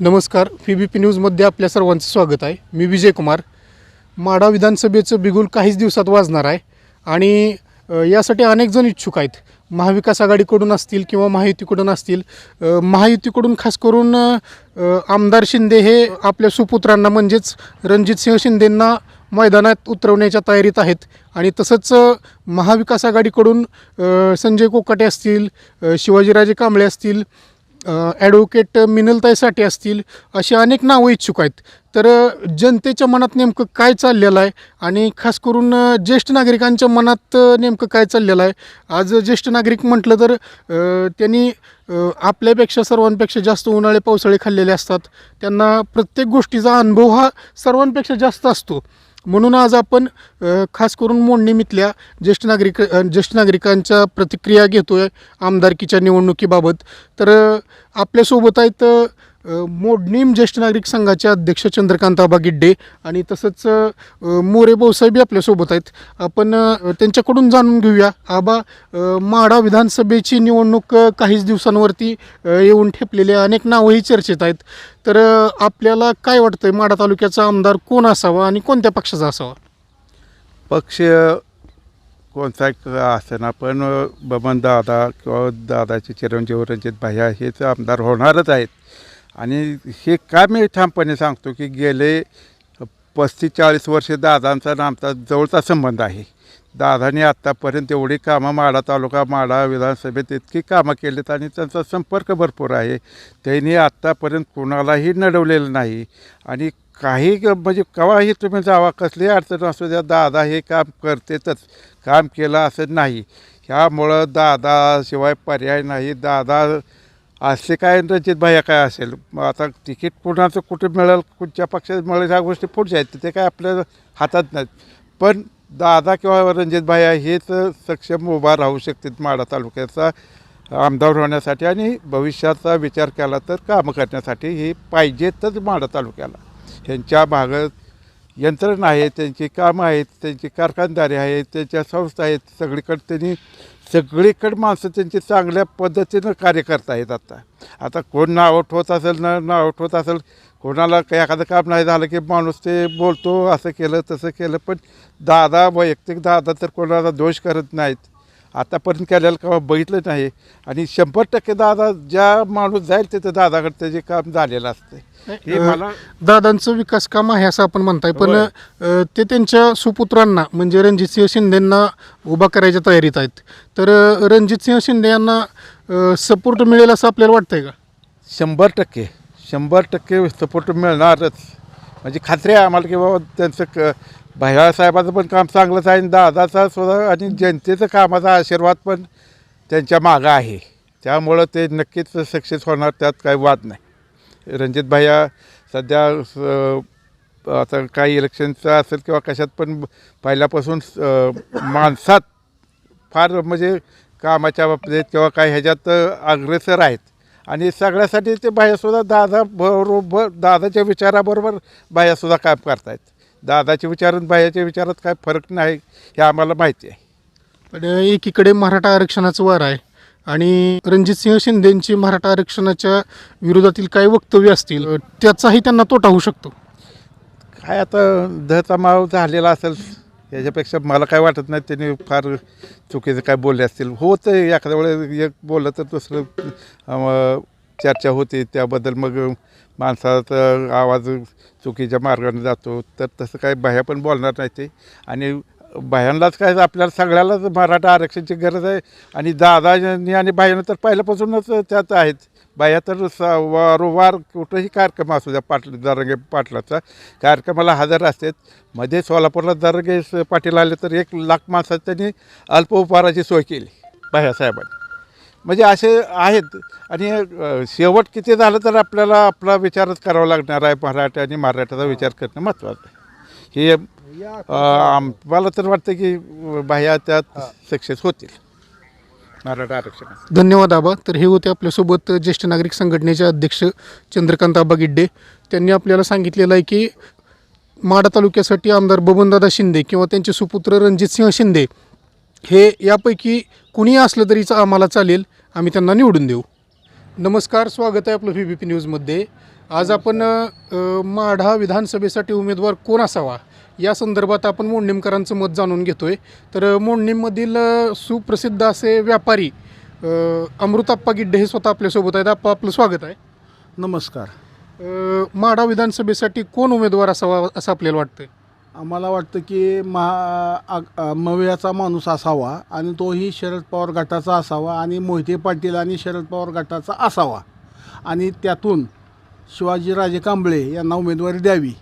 नमस्कार पी बी पी न्यूजमध्ये आपल्या सर्वांचं स्वागत आहे. मी विजय कुमार. माडा विधानसभेचं बिगुल काहीच दिवसात वाजणार आहे आणि यासाठी अनेक जण इच्छुक आहेत. महाविकास आघाडीकडून असतील किंवा महायुतीकडून असतील महायुतीकडून खास करून आमदार शिंदे हे आपल्या सुपुत्रांना म्हणजेच रणजितसिंह शिंदेंना मैदानात उतरवण्याच्या तयारीत आहेत. आणि तसंच महाविकास आघाडीकडून संजय कोकाटे असतील शिवाजीराजे कांबळे असतील ॲडव्होकेट मिनलताईसाठी असतील अशी अनेक नावं इच्छुक आहेत. तर जनतेच्या मनात नेमकं काय चाललेलं आहे? आणि खास करून ज्येष्ठ नागरिकांच्या मनात नेमकं काय चाललेलं आहे? आज ज्येष्ठ नागरिक म्हटलं तर त्यांनी आपल्यापेक्षा सर्वांपेक्षा जास्त उन्हाळे पावसाळे खाल्लेले असतात. त्यांना प्रत्येक गोष्टीचा अनुभव हा सर्वांपेक्षा जास्त असतो. म्हणून आज आपण खास करून मोडनिमित्तल्या ज्येष्ठ नागरिक ज्येष्ठ नागरिकांच्या प्रतिक्रिया घेतोय आमदारकीच्या निवडणुकीबाबत. तर आपल्यासोबत आहेत मोडणीम ज्येष्ठ नागरिक संघाचे अध्यक्ष चंद्रकांत आबा गिड्डे आणि तसंच मोरे भाऊसाहेबी आपल्यासोबत आहेत. आपण त्यांच्याकडून जाणून घेऊया. आबा माडा माढा विधानसभेची निवडणूक काहीच दिवसांवरती येऊन ठेपलेली अनेक नावंही चर्चेत आहेत. तर आपल्याला काय वाटतंय? माढा तालुक्याचा आमदार कोण असावा आणि कोणत्या पक्षाचा असावा? पक्ष कोणता असेना पण बबन दादा किंवा दादाचे चिरंजीव रणजित भाया हेच आमदार होणारच आहेत. आणि हे का मी ठामपणे सांगतो की गेले पस्तीस चाळीस वर्ष दादांचा आणि आमचा जवळचा संबंध आहे. दादांनी आत्तापर्यंत एवढी कामं माडा तालुका माडा विधानसभेत इतकी कामं केलीत आणि त्यांचा संपर्क भरपूर आहे. त्यांनी आत्तापर्यंत कोणालाही नडवलेलं नाही. आणि काही म्हणजे केव्हाही तुम्ही जावा कसली अडचण असू द्या दादा हे काम करतेतच. काम केलं असं नाही. ह्यामुळं दादाशिवाय पर्याय नाही. दादा असे काय रणजित भाया काय असेल? मग आता तिकीट कोणाचं कुठे मिळेल? कुठच्या पक्षात मिळेल? ह्या गोष्टी पुढच्या आहेत. ते काय आपल्या हातात नाहीत. पण दादा किंवा रणजित भाया हेच सक्षम उभा राहू शकतात माडा तालुक्याचा आमदार होण्यासाठी आणि भविष्याचा विचार केला तर कामं करण्यासाठी हे पाहिजेतच माडा तालुक्याला. ह्यांच्या भागात यंत्रणा आहे त्यांची कामं आहेत त्यांची कारखानदारी आहेत त्यांच्या संस्था आहेत. सगळीकडे त्यांनी सगळीकडे माणसं त्यांची चांगल्या पद्धतीनं कार्य करत आहेत आता. आता कोण नाव होत असेल न नाव होत असेल कोणाला काही एखादं काम नाही झालं की माणूस ते बोलतो असं केलं तसं केलं पण दादा वैयक्तिक दादा तर कोणाला दोष करत नाहीत. आतापर्यंत केलेलं का बघितलं नाही. आणि शंभर टक्के दादा ज्या माणूस जाईल तिथं दादाकडे त्याचे काम झालेलं असते हे मला दादांचं विकास काम आहे असं आपण म्हणताय. पण होय. अ, ते त्यांच्या सुपुत्रांना म्हणजे रणजितसिंह शिंदेंना उभा करायच्या तयारीत आहेत. तर अ, रणजितसिंह शिंदे यांना सपोर्ट मिळेल असं आपल्याला वाटतंय का? शंभर टक्के. शंभर टक्के सपोर्ट मिळणारच. म्हणजे खात्री आहे आम्हाला की बाबा त्यांचं क भैयासाहेबाचं पण काम चांगलंच आहे आणि दादाचा सुद्धा आणि जनतेचं कामाचा आशीर्वाद पण त्यांच्या मागं आहे. त्यामुळं ते नक्कीच सक्सेस होणार त्यात काही वाद नाही. रणजित भैया सध्या स- आता काही इलेक्शनचं असेल किंवा कशात पण पहिल्यापासून माणसात फार म्हणजे कामाच्या बाबतीत किंवा काही ह्याच्यात अग्रेसर आहेत. आणि सगळ्यासाठी ते बाह्यसुद्धा दादा बरोबर दादाच्या विचाराबरोबर बाह्यसुद्धा काम करतायत. दादाचे विचार आणि बाह्याच्या विचारात काय फरक नाही हे आम्हाला माहिती आहे. पण एकीकडे मराठा आरक्षणाचं वार आहे आणि रणजितसिंह शिंदेंची मराठा आरक्षणाच्या विरोधातील काही वक्तव्य असतील त्याचाही त्यांना तोटा होऊ शकतो. काय आता दहचा माव झालेला असेल याच्यापेक्षा मला काय वाटत नाही त्यांनी फार चुकीचं काय बोलले असतील. होतं एखाद्या वेळेस एक बोललं तर दुसरं चर्चा होते त्याबद्दल मग माणसाचा आवाज चुकीच्या मार्गाने जातो. तर तसं काय बाह्या पण बोलणार नाही ते. आणि बाह्यांनाच काय आपल्याला सगळ्यालाच मराठा आरक्षणाची गरज आहे. आणि दादानी आणि बाह्यानं तर पहिल्यापासूनच त्यात आहेत. बाया तर स वारंवार कुठंही कार्यक्रम असू द्या पाटील दरंगे पाटलाचा कार्यक्रमाला हजर असतात. मध्ये सोलापूरला दरंगे स- पाटील आले तर एक लाख माणसात त्यांनी अल्प उपहाराची सोय केली बाह्यासाहेबांनी म्हणजे असे आहेत. आणि शेवट किती झालं तर आपल्याला आपला विचारच करावा लागणार आहे. मराठी आणि मराठ्याचा विचार करणं महत्त्वाचं आहे. हे आम्हाला तर वाटतं की बाह्या त्यात सक्सेस होतील. मराठा आरक्षणात धन्यवाद आबा. तर हे होते आपल्यासोबत ज्येष्ठ नागरिक संघटनेचे अध्यक्ष चंद्रकांत आबा गिड्डे. त्यांनी आपल्याला सांगितलेलं आहे की माडा तालुक्यासाठी आमदार बबनदादा शिंदे किंवा त्यांचे सुपुत्र रणजितसिंह शिंदे हे यापैकी कुणी असलं तरीच आम्हाला चालेल. आम्ही त्यांना निवडून देऊ. नमस्कार स्वागत आहे आपलं व्ही बी पी न्यूजमध्ये आज आपण माढा विधानसभेसाठी उमेदवार कोण असावा? या संदर्भात आपण मोडणीमकरांचं मत जाणून घेतोय. तर अ, मोडणीमधील अ, सुप्रसिद्ध असे व्यापारी अमृताप्पा गिड्डे हे स्वतः आपल्यासोबत आहेत. आप्पा आपलं स्वागत आहे. नमस्कार. माढा विधानसभेसाठी कोण उमेदवार असावा असं आपल्याला वाटतंय? आम्हाला वाटतं की महा आ- मवियाचा माणूस असावा आणि तोही शरद पवार गटाचा असावा आणि मोहिते पाटील आणि शरद पवार गटाचा असावा. आणि त्यातून शिवाजीराजे कांबळे यांना उमेदवारी द्यावी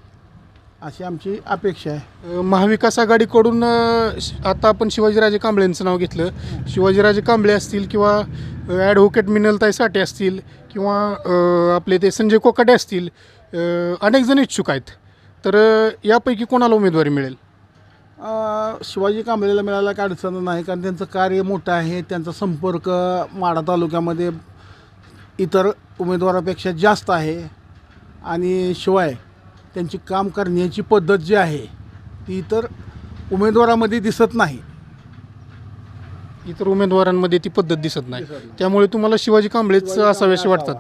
अशी आमची अपेक्षा आहे. महाविकास आघाडीकडून आता आपण शिवाजीराजे कांबळेंचं नाव घेतलं. शिवाजीराजे कांबळे असतील किंवा ॲडव्होकेट मिनलताई साठे असतील किंवा आपले ते संजय कोकाटे असतील अनेक जण इच्छुक आहेत. तर यापैकी कोणाला उमेदवारी मिळेल? अ, शिवाजी कांबळेला मिळायला काय अडचण नाही कारण त्यांचं कार्य मोठं आहे त्यांचा संपर्क माढा तालुक्यामध्ये इतर उमेदवारापेक्षा जास्त आहे. आणि शिवाय त्यांची काम करण्याची पद्धत जी आहे ती इतर उमेदवारामध्ये दिसत नाही. इतर उमेदवारांमध्ये ती पद्धत दिसत नाही. त्यामुळे तुम्हाला शिवाजी कांबळेच असावेसे वाटतात?